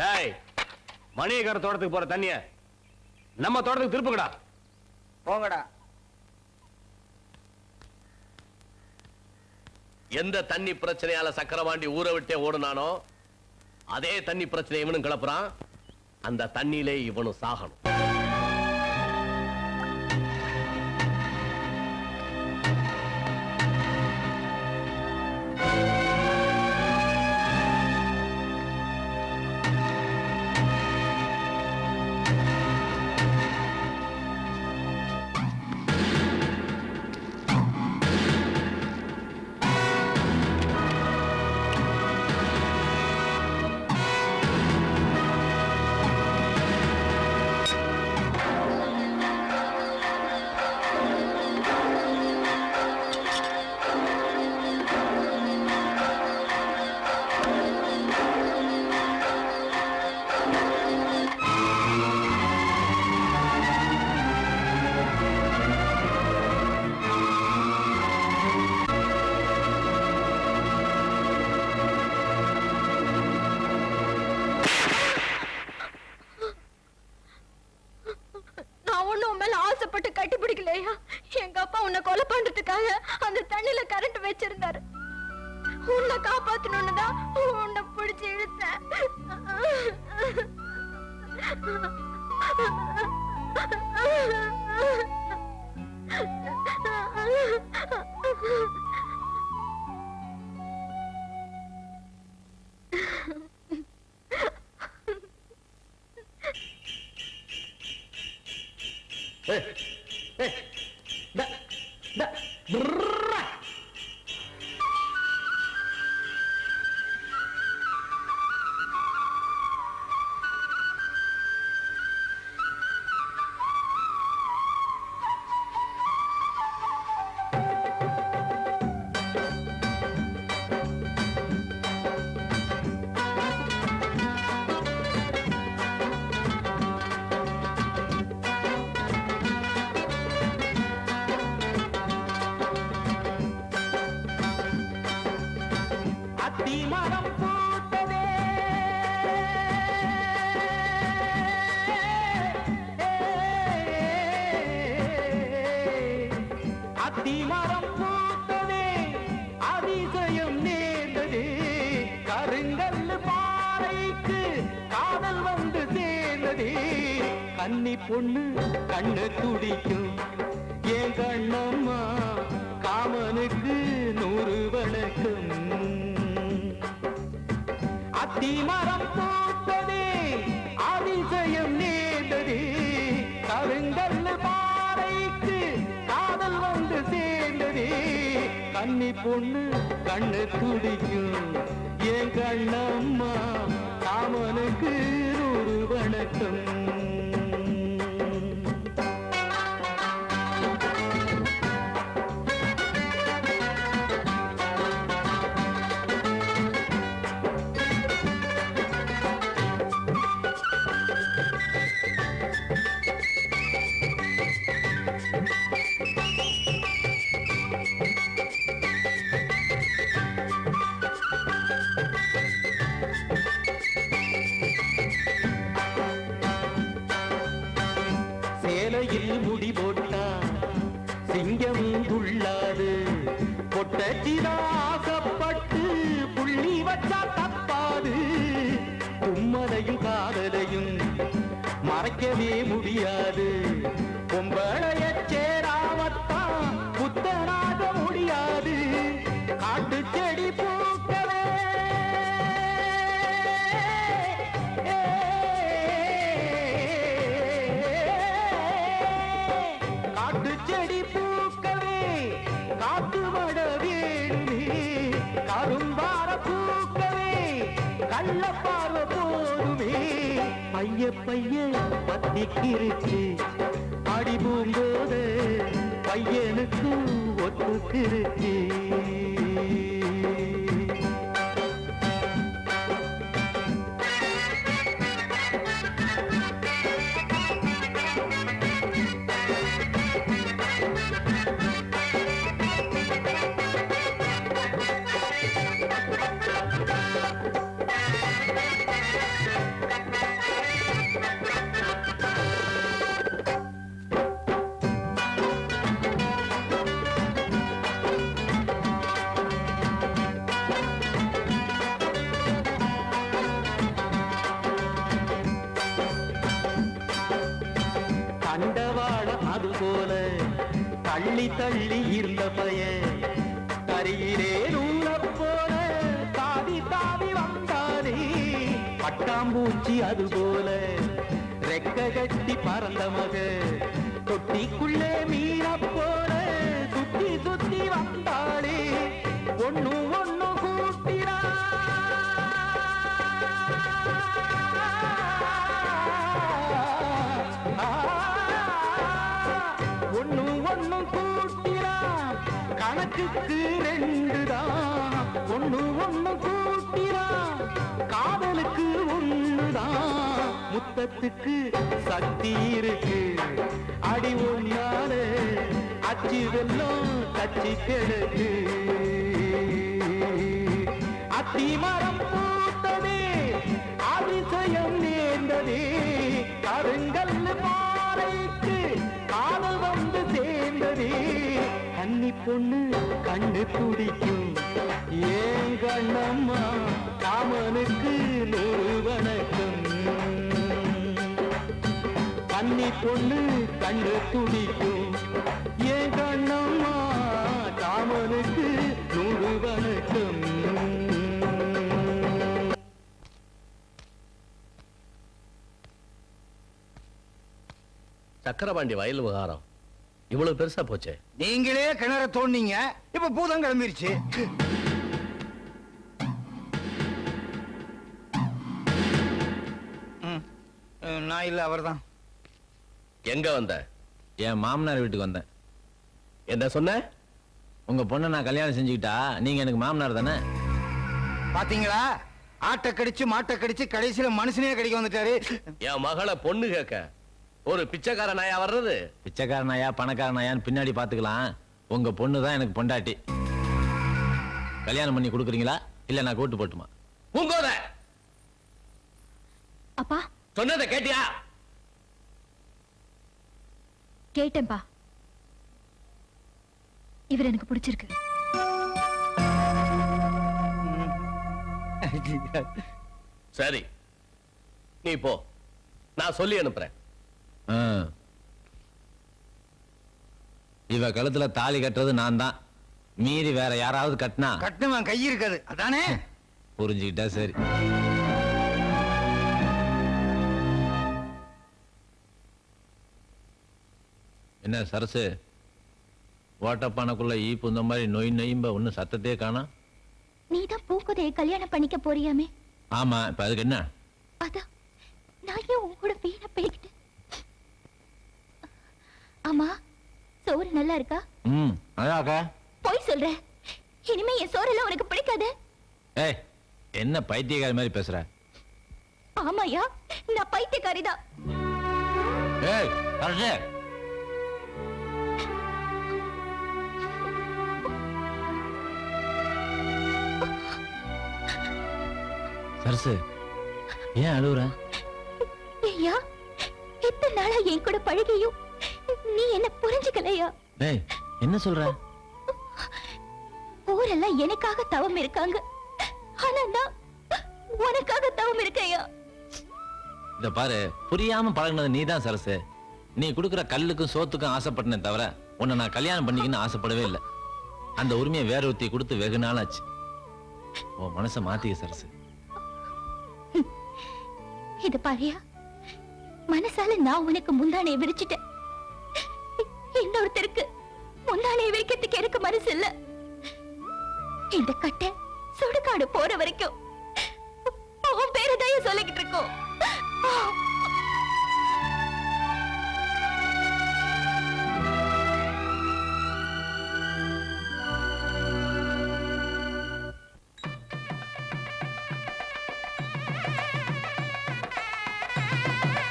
டேய் மணியக்கார தோட்டத்துக்கு போற தண்ணிய நம்ம தோட்டத்துக்கு திருப்புங்கடா. போங்கடா. எந்த தண்ணி பிரச்சனையால சக்கரவாண்டி ஊரை விட்டே ஓடுனானோ அதே தண்ணி பிரச்சனை இவனும் கிளப்புறான். அந்த தண்ணியிலே இவனும் சாகணும். அத்திமரம் பூத்ததே அத்திமரம் பூத்ததே அதிசயம் நேர்ந்ததே. கருங்கல்லு பாறைக்கு காதல் வந்து சேர்ந்ததே. கன்னி பொண்ணு கண்ணு துடிக்கும். என் கண்ணம்மா காமனுக்கு அத்திமரம் பூத்ததே அதிசயம் நேர்ந்ததே கருங்கல் பாறைக்கு காதல் வந்து சேர்ந்தது. கண்ணி பொண்ணு கண்ணு துடிக்கும் என் கண்ணம்மா காமனுக்கு ஒரு வணக்கம். வைக்கவே முடியாது. பொம்பளைய சேராமத்தான் புத்தனாக முடியாது. காட்டு செடி பூக்கவே. காட்டு செடி பூக்கவே. காத்து மட வேணுமே. கரும்பார பூக்கவே. கள்ள போதுமே. பைய பைய பத்திக்கிருச்சு அடி பூம்போது பையனுக்கு ஒத்துக்கிருச்சு. போல தள்ளி தள்ளி இருந்த பய கரையிலே நூல போல தாவி தாவி வந்தானே. பட்டாம்பூச்சி அது போல ரெக்க கட்டி பறந்த மக தொட்டிக்குள்ளே மீன போல சுத்தி சுத்தி வந்த எனக்கு ரெண்டுதான் ஒண்ணு ஒண்ணு கூட்டினா காதலுக்கு ஒண்ணுதான் முத்தத்துக்கு சக்தி இருக்கு. அடி ஒன்னால அச்சு வெள்ளம் கச்சி கிடக்கு. அத்தி மரம் பூத்ததே அதிசயம் நேர்ந்ததே. கருங்கல் பாறைக்கு பொண்ணு கண்ணு துடிக்கும். ஏன் கண்ணம்மா காமனுக்கு நூறு வணக்கம். கன்னி பொண்ணு கண்ணு துடிக்கும். ஏன் கண்ணம்மா காமனுக்கு நூறு வணக்கம். சக்கரபாண்டி வயல் விவகாரம். இவ்வளவு பெருசா போச்சே? நீங்களே கிணற தோண்டிங்க. இப்ப பூதம் கிளம்பிருச்சு. ம், நான் இல்ல அவர்தான். எங்க வந்த? என் மாமனார் வீட்டுக்கு வந்தேன். என்ன சொன்ன? உங்க பொண்ணை நான் கல்யாணம் செஞ்சுக்கிட்டா நீங்க எனக்கு மாமனார் தானே? பாத்தீங்களா? ஆட்டை கடிச்சு மாட்டை கடிச்சு கடைசியில மனுஷனே கடிக்க வந்துட்டாரு. என் மகளை பொண்ணு கேட்க. ஒரு பிச்சைக்கார நாயா வர்றது? பிச்சைக்காரனாயா பணக்காரனாயான்னு பின்னாடி பாத்துக்கலாம் உங்க பொண்ணு தான் எனக்கு பொண்டாட்டி. கல்யாணம் பண்ணி கொடுக்குறீங்களா? இல்ல நான் கூட்டு போட்டுமா? பூங்கோத அப்பா. சொன்னதை கேட்டியா? கேட்டேன்பா இவர் எனக்கு பிடிச்சிருக்கு. சரி. நீ போ. நான் சொல்லி அனுப்புறேன். இவ கழுத்துல தாலி கட்டுறது நான் தான் மீறி வேற யாராவது கட்டினா? கட்டுவன் கை இருக்காது. அதானே? புரிஞ்சுக்கிட்டா சரி. என்ன சரசு? ஓட்டப்பானைக்குள்ள ஈ புந்த மாதிரி நொய் நொய்ம்ப ஒன்னும் சத்தத்தையே காணோம் நீ தான் பூக்குதைய கல்யாணம் பண்ணிக்க போறியாமே? ஆமா இப்ப அதுக்கு என்ன? அதான் நான் ஏன் உன் கூட வீணா போய்கிட்டு ஆமா சோறு நல்லா இருக்கா? ம் அதாக்கா போய் சொல்ற. இனிமே என் சோறெல்லாம் உனக்கு பிடிக்காது. ஏய் என்ன பைத்தியக்காரி மாதிரி பேசுற? ஆமாயா நான் பைத்தியக்காரிதான் ஏய் சரசு சரசு ஏன் அழுவுற? ஐயா இத்தனை நாளா என் கூட பழகியும் நீ என்ன புரிஞ்சுக்கலையா? டேய் என்ன சொல்ற? ஊரெல்லாம் எனக்காக தவம் இருக்காங்க. ஆனா நான் உனக்காக தவம் இருக்கையா? இத பாரு புரியாம பழகுனது நீதான் சரசு. நீ குடுக்குற கல்லுக்கும் சோத்துக்கும் ஆசைப்பட்டனே தவிர உன்னை நான் கல்யாணம் பண்ணிக்கணும்னு ஆசைப்படவே இல்லை. அந்த உரிமையை வேற ஒருத்தி கொடுத்து வெகு நாள் ஆச்சு உன் மனசை மாத்திக்க சரசு. இது பாரியா மனசால நான் உனக்கு முந்தானையை விரிச்சிட்டேன். இன்னொருத்தருக்கு. முன்னாலே வைக்கிறதுக்கு எனக்கு மனசு இல்ல. இந்த கட்டை சுடுகாடு போற வரைக்கும் உன் பேரு தான் சொல்லிக்கிட்டு இருக்கோம்?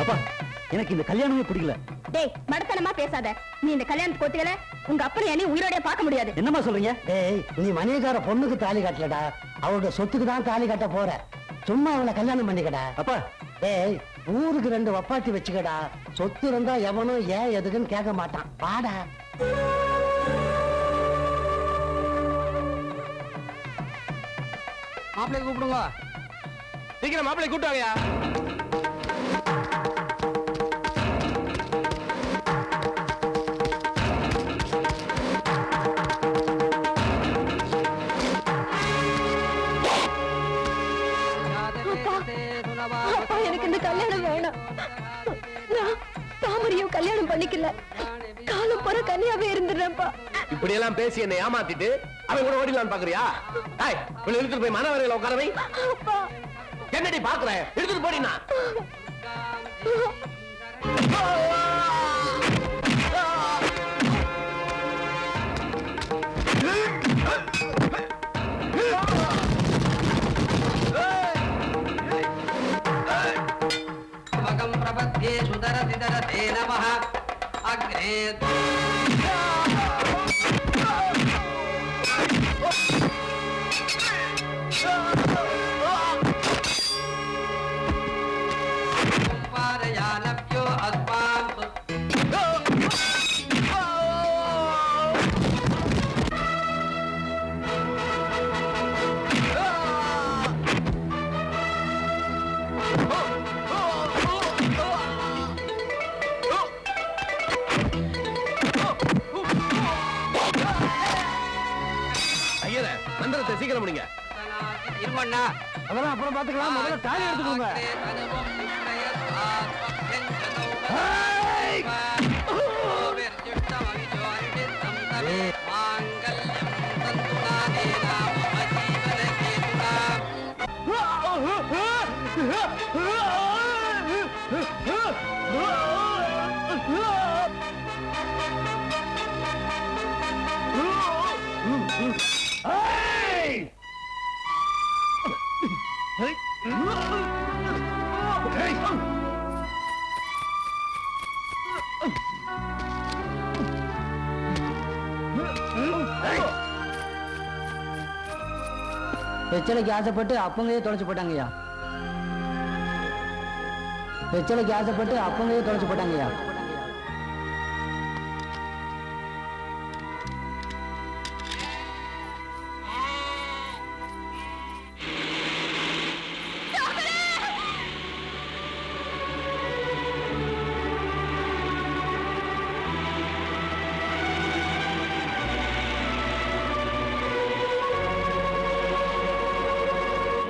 அப்பா எனக்கு இந்த கல்யாணமே பிடிக்கல. டேய் மடத்தனமா பேசாத. நீ இந்த கல்யாணத்துக்கு ஒத்துக்கல உங்க அப்பனை என்னை உயிரோட பார்க்க முடியாது. என்னம்மா சொல்றீங்க? டேய் நீ மணியக்கார பொண்ணுக்கு தாலி கட்டலடா. அவளோட சொத்துக்கு தான் தாலி கட்ட போற. சும்மா அவளை கல்யாணம் பண்ணிக்கடா. அப்பா. டேய் ஊருக்கு ரெண்டு வப்பாட்டி வச்சுக்கடா. சொத்து இருந்தா எவனும் ஏன் எதுக்குன்னு கேட்க மாட்டான். வாடா. மாப்பிள்ளை கூப்பிடுங்க. சீக்கிரம் மாப்பிள்ளை கூட்டுவாங்கயா நான் தாமரையும் கல்யாணம் பண்ணிக்கல. காலம் போற கன்னியாவே இருந்துடுறேன்ப்பா. இப்படி எல்லாம் பேசி என்னை ஏமாத்திட்டு அவன் கூட ஓடிடலான்னு பாக்குறியா? டேய் இவளை இழுத்துட்டு போய் மனவரையில உட்கார வை. அப்பா. என்னடி பாக்குற? எடுத்துட்டு போடினா मगं सरसिदरते नमः। अग्रे தாலி எடுத்துக்கோங்க வெச்சலைக்கு ஆசைப்பட்டு அப்பங்கையே தொலைச்சு போட்டாங்கய்யா. வெச்சலைக்கு ஆசைப்பட்டு அப்பங்கையே தொலைச்சு போட்டாங்கய்யா.